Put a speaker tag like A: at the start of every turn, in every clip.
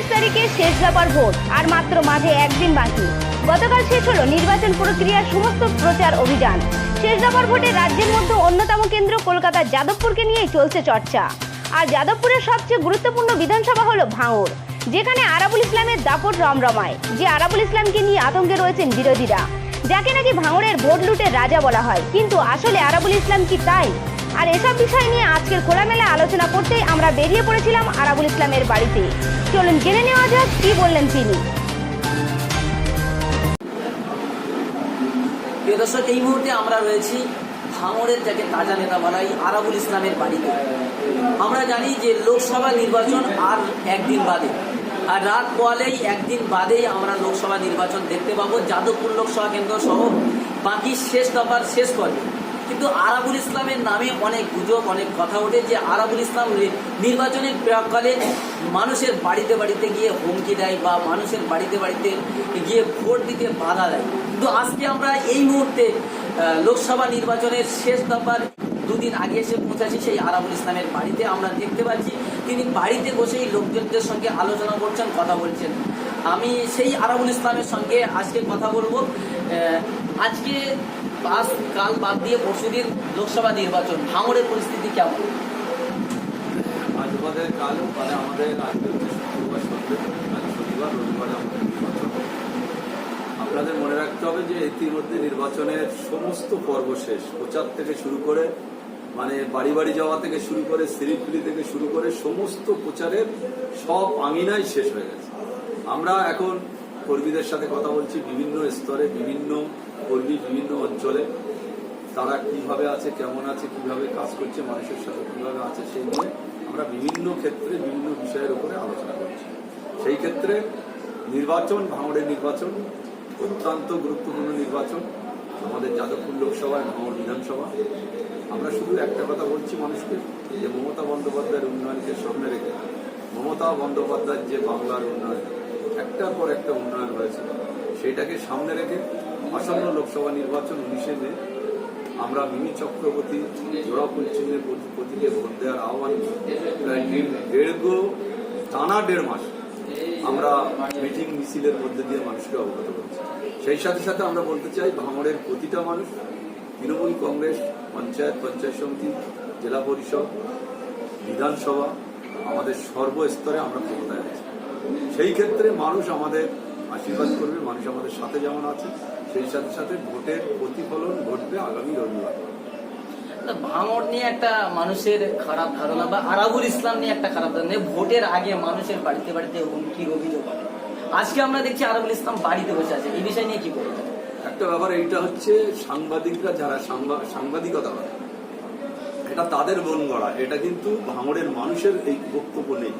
A: উনিশ তারিখে শেষ ব্যাপার ভোট, আর মাত্র মাঝে একদিন বাকি। গতকাল শেষ হলো নির্বাচন প্রক্রিয়ার সমস্ত প্রচার অভিযান। শেষ দফার ভোটে রাজ্যের মধ্যে অন্যতম কেন্দ্র কলকাতার যাদবপুরকে নিয়েই চলছে চর্চা। আর যাদবপুরের সবচেয়ে গুরুত্বপূর্ণ বিধানসভা হলো ভাঙড়, যেখানে আরাবুল ইসলামের দাপট রমরমায়, যে আরাবুল ইসলামকে নিয়ে আতঙ্কে রয়েছেন বিরোধীরা। যাকে নাকি ভাঙড়ের ভোট লুটের রাজা বলা হয়, কিন্তু আসলে আরাবুল ইসলাম কি তাই? আর এসব বিষয় নিয়ে আজকের খোলামেলা আলোচনা করতেই আমরা বেরিয়ে পড়েছিলাম আরাবুল ইসলামের বাড়িতে। চলুন জেনে নেওয়া যাক কি বললেন তিনি।
B: দর্শক, এই মুহূর্তে আমরা রয়েছি ভাঙড়ের যাকে তাজা নেতা বলাই আরাবুল ইসলামের বাড়িতে। আমরা জানি যে লোকসভা নির্বাচন আর একদিন বাদে। আর রাত পোয়ালেই একদিন বাদেই আমরা লোকসভা নির্বাচন দেখতে পাবো। যাদবপুর লোকসভা কেন্দ্র সহ বাকি শেষ দফার শেষ পর্বে। কিন্তু আরাবুল ইসলামের নামে অনেক গুজব, অনেক কথা ওঠে যে আরাবুল ইসলাম নির্বাচনের প্রাককালে মানুষের বাড়িতে বাড়িতে গিয়ে হুমকি দেয় বা মানুষের বাড়িতে বাড়িতে গিয়ে ভোট দিতে বাধা দেয়। কিন্তু আজকে আমরা এই মুহূর্তে লোকসভা নির্বাচনের শেষ দফার দুদিন আগে এসে পৌঁছাচ্ছি সেই আরাবুল ইসলামের বাড়িতে। আমরা দেখতে পাচ্ছি তিনি বাড়িতে বসেই লোকজনদের সঙ্গে আলোচনা করছেন, কথা বলছেন। আমি সেই আরাবুল ইসলামের সঙ্গে আজকে কথা বলব। আজকে আজ কাল বাদ দিয়ে পরশুদিন লোকসভা নির্বাচন। পরিস্থিতি কেমন?
C: মানে আপনাদের মনে রাখতে হবে যে ইতিমধ্যে নির্বাচনের সমস্ত পর্ব শেষ। প্রচার থেকে শুরু করে মানে বাড়ি বাড়ি যাওয়া থেকে শুরু করে সিরিফিলি থেকে শুরু করে সমস্ত প্রচারের সব আঙিনাই শেষ হয়ে গেছে। আমরা এখন কর্মীদের সাথে কথা বলছি বিভিন্ন স্তরে, বিভিন্ন অঞ্চলে তারা কীভাবে আছে, কেমন আছে, কীভাবে কাজ করছে, মানুষের সাথে কীভাবে আছে, সেই নিয়ে আমরা বিভিন্ন ক্ষেত্রে বিভিন্ন বিষয়ের উপরে আলোচনা করছি। সেই ক্ষেত্রে নির্বাচন, ভাঙড়ের নির্বাচন, অত্যন্ত গুরুত্বপূর্ণ নির্বাচন, আমাদের যাদবপুর লোকসভা ভাঙড় বিধানসভা। আমরা শুধু একটা কথা বলছি মানুষকে, যে মমতা বন্দ্যোপাধ্যায়ের উন্নয়নকে সামনে রেখে, মমতা বন্দ্যোপাধ্যায়ের যে বাংলার উন্নয়ন, একটার পর একটা উন্নয়ন হয়েছে, সেইটাকে সামনে রেখে আসন্ন লোকসভা নির্বাচন হিসেবে আমরা মিনি চক্রবর্তী জোড়া চিহ্নের প্রতি- প্রতীকে ভোট দেওয়ার আহ্বান প্রায় টানা দেড় মাস আমরা মিটিং মিছিলের মধ্যে দিয়ে মানুষকে অবগত করছি। সেই সাথে সাথে আমরা বলতে চাই, ভাঙড়ের প্রতিটা মানুষ, তৃণমূল কংগ্রেস, পঞ্চায়েত পঞ্চায়েত সমিতি, জেলা পরিষদ, বিধানসভা, আমাদের সর্বস্তরে আমরা ক্ষমতায় আছি। সেই ক্ষেত্রে মানুষ আমাদের আশীর্বাদ করবে, মানুষ আমাদের সাথে যেমন আছে। সেই সাথে সাথে ভোটের প্রতিফলন ঘটবে আগামী রবিবার।
B: তা ভাঙড় নিয়ে একটা মানুষের খারাপ ধারণা বা আরাবুল ইসলাম নিয়ে একটা খারাপ ধারণা ভোটের আগে মানুষের বাড়িতে বাড়িতে হুমকির অভিযোগ আজকে আমরা দেখছি আরাবুল ইসলাম বাড়িতে বসে আছে এই বিষয় নিয়ে কি বলবেন?
C: একটা ব্যাপার এইটা হচ্ছে সাংবাদিকরা যারা সাংবা- সাংবাদিকতা করে এটা তাদের বন গড়া এটা কিন্তু ভাঙড়ের মানুষের এই বক্তব্য নেই।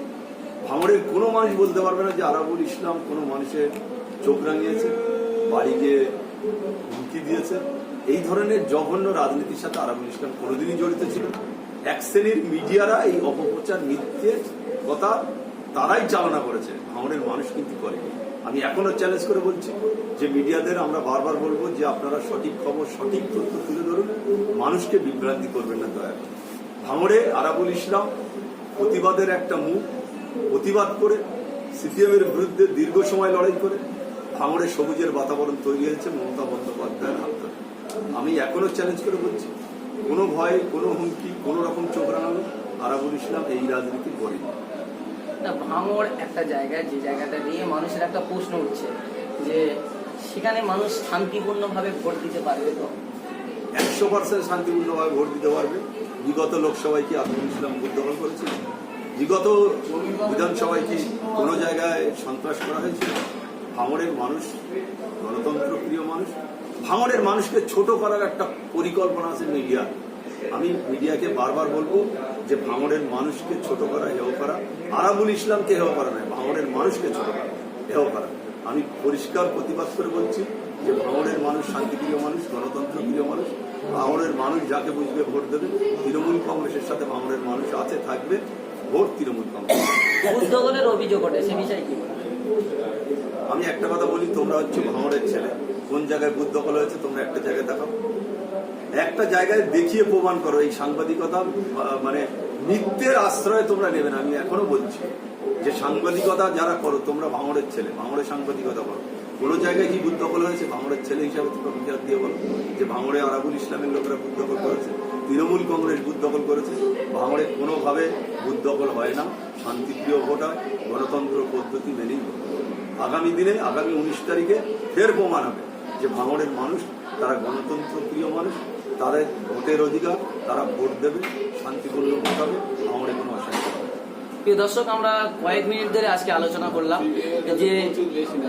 C: ভাঙড়ের কোনো মানুষ বলতে পারবে না যে আরাবুল ইসলাম কোনো মানুষের চোখ রাঙিয়েছে। বাড়ি গিয়ে হুমকি দিয়েছে। এই ধরনের জঘন্য রাজনীতির সাথে আরাবুল ইসলাম কোনোদিনই জড়িত ছিল এক শ্রেণির মিডিয়ারা এই অপপ্রচার মিথ্যে কথা তারাই চালনা করেছে। ভাঙড়ের মানুষ কিন্তু করেনি। আমি এখনও চ্যালেঞ্জ করে বলছি যে মিডিয়াদের আমরা বারবার বলব যে আপনারা সঠিক খবর, সঠিক তথ্য তুলে ধরুন। মানুষকে বিভ্রান্তি করবেন না দয়া করে। ভাঙড়ে আরাবুল ইসলাম প্রতিবাদের একটা মুখ, প্রতিবাদ করে সিপিএম এর বিরুদ্ধে দীর্ঘ সময় লড়াই করে। ভাঙড়ে সবুজের বাতাবরণ তৈরি হয়েছে মমতা বন্দ্যোপাধ্যায়ের হাত। আমি এখনও চ্যালেঞ্জ করে বলছি কোনো ভয় কোনো হুমকি কোনো রকম চোখ রাঙানো আরাবুল ইসলাম এই রাজনীতি করেনি
B: না। ভাঙড় একটা জায়গা যে জায়গাটা নিয়ে মানুষের একটা প্রশ্ন উঠছে যে সেখানে মানুষ শান্তিপূর্ণভাবে ভোট দিতে পারবে তো?
C: একশো পার্সেন্ট শান্তিপূর্ণভাবে ভোট দিতে পারবে। বিগত লোকসভায় কি আব্দুল ইসলাম ভোট দখল করেছিল বিগত বিধানসভায় কি কোনো জায়গায় সন্ত্রাস করা হয়েছিল ভাঙড়ের মানুষ, গণতন্ত্র প্রিয় মানুষ ভাঙড়ের মানুষকে ছোট করার একটা পরিকল্পনা আছে মিডিয়া। আমি মিডিয়াকে বারবার বলব যে ভাঙড়ের মানুষকে ছোট করা হেও করা। আরাবুল ইসলামকে হেও করা নয় ভাঙড়ের মানুষকে ছোট করা হেও করা। আমি পরিষ্কার প্রতিবাদ করে বলছি যে ভাঙড়ের মানুষ শান্তিপ্রিয় মানুষ, গণতন্ত্র প্রিয় মানুষ ভাঙড়ের মানুষ যাকে বুঝবে ভোট দেবে। তৃণমূল কংগ্রেসের সাথে ভাঙড়ের মানুষ আছে, থাকবে, ভোট তৃণমূল কংগ্রেস।
B: অভিযোগ ওঠে, সে বিষয়ে কি?
C: আমি একটা কথা বলি, তোমরা হচ্ছে ভাঙড়ের ছেলে। কোন জায়গায় বুথ দখল হয়েছে, তোমরা একটা জায়গায় দেখাও। একটা জায়গায় দেখিয়ে প্রমাণ করো, এই সাংবাদিকতা মানে মিথ্যের আশ্রয় তোমরা নেবে না, আমি এখনও বলছি। যে সাংবাদিকতা যারা করো, তোমরা ভাঙড়ের ছেলে, ভাঙড়ের সাংবাদিকতা করো। কোনো জায়গায় কি বুথ দখল হয়েছে, ভাঙড়ের ছেলে হিসাবে তোমরা বিচার দিয়ে বলো। যে ভাঙড়ে আরাবুল ইসলামের লোকেরা বুথ দখল করেছে, তৃণমূল কংগ্রেস বুথ দখল করেছে, ভাঙড়ে কোনোভাবে বুথ দখল হয় না, শান্তিপ্রিয় ভোট হয় গণতন্ত্র পদ্ধতি মেনেই ভোট। আগামী দিনে, আগামী উনিশ তারিখে ফের প্রমাণ হবে যে ভাঙড়ের মানুষ, তারা গণতন্ত্র প্রিয় মানুষ, তাদের ভোটের অধিকার, তারা ভোট দেবে, শান্তিপূর্ণ ভোট হবে ভাঙড়ে কোনো অশান্তি।
B: প্রিয় দর্শক, আমরা কয়েক মিনিট ধরে আজকে আলোচনা করলাম যে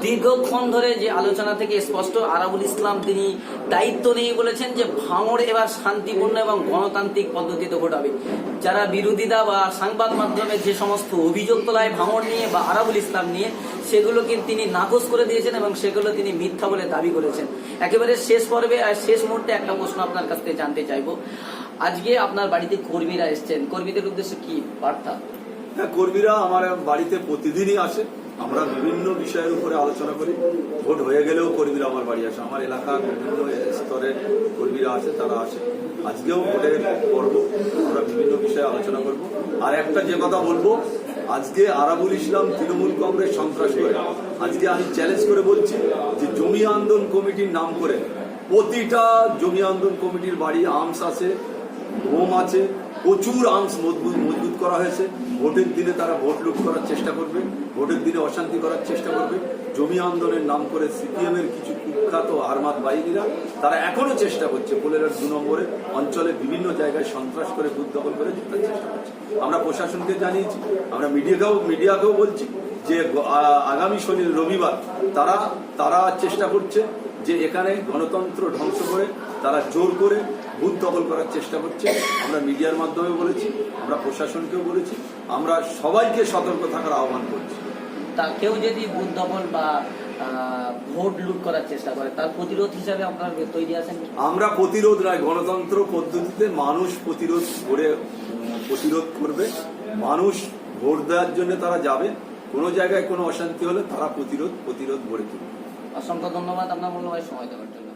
B: দীর্ঘক্ষণ ধরে যে আলোচনা থেকে স্পষ্ট আরাবুল ইসলাম তিনি দায়িত্ব নিয়ে বলেছেন যে ভাঙড় এবার শান্তিপূর্ণ এবং গণতান্ত্রিক পদ্ধতিতে ঘটাবে। যারা বিরোধীরা বা সংবাদ মাধ্যমে যে সমস্ত অভিযোগ তোলায় ভাঙড় নিয়ে বা আরাবুল ইসলাম নিয়ে, সেগুলোকে তিনি নাকচ করে দিয়েছেন এবং সেগুলো তিনি মিথ্যা বলে দাবি করেছেন। একেবারে শেষ পর্বে আর শেষ মুহূর্তে একটা প্রশ্ন আপনার কাছ থেকে জানতে চাইব। আজকে আপনার বাড়িতে কর্মীরা এসছেন। কর্মীদের উদ্দেশ্যে কি বার্তা?
C: হ্যাঁ কর্মীরা আমার বাড়িতে প্রতিদিনই আসে। আমরা বিভিন্ন বিষয়ের উপরে আলোচনা করি। ভোট হয়ে গেলেও কর্মীরা আমার বাড়ি আসে। আমার এলাকার বিভিন্ন স্তরের কর্মীরা আছে তারা আসে। আজকেও ভোটের পর্ব। আমরা বিভিন্ন বিষয়ে আলোচনা করব। আর একটা যে কথা বলব, আজকে আরাবুল ইসলাম তৃণমূল কংগ্রেস সন্ত্রাস করে। আজকে আমি চ্যালেঞ্জ করে বলছি যে জমি আন্দোলন কমিটির নাম করে প্রতিটা জমি আন্দোলন কমিটির বাড়ি আর্মস আছে বোম আছে প্রচুর আর্মস মজবুত মজবুত করা হয়েছে। ভোটের দিনে তারা ভোট লুট করার চেষ্টা করবে। ভোটের দিনে অশান্তি করার চেষ্টা করবে। জমি আন্দোলনের নাম করে সিপিএম এর কিছু কুখ্যাত আরমাদ বাহিনীরা, তারা এখনও চেষ্টা করছে পোলেরার দু নম্বরে অঞ্চলে বিভিন্ন জায়গায় সন্ত্রাস করে বুথ দখল করে জেতার চেষ্টা করছে। আমরা প্রশাসনকে জানিয়েছি, আমরা মিডিয়াকেও মিডিয়াকেও বলছি যে আগামী শনি রবিবার তারা তারা চেষ্টা করছে যে এখানে গণতন্ত্র ধ্বংস করে তারা জোর করে বুথ দখল করার চেষ্টা করছে। আমরা মিডিয়ার মাধ্যমে বলেছি আমরা প্রশাসনকেও বলেছি আমরা সবাইকে সতর্ক থাকার আহ্বান করছি।
B: তা কেউ যদি বুথ দখল বা ভোট লুট করার চেষ্টা করে তার প্রতিরোধ হিসাবে আপনার তৈরি আছেন?
C: আমরা প্রতিরোধ নয় গণতন্ত্র পদ্ধতিতে মানুষ প্রতিরোধ করে প্রতিরোধ করবে। মানুষ ভোট দেওয়ার জন্য তারা যাবে। কোনো জায়গায় কোনো অশান্তি হলে তারা প্রতিরোধ প্রতিরোধ গড়ে তুলবে।
B: অসংখ্য ধন্যবাদ। আপনার মূল্যবান সময় দেওয়ার জন্য।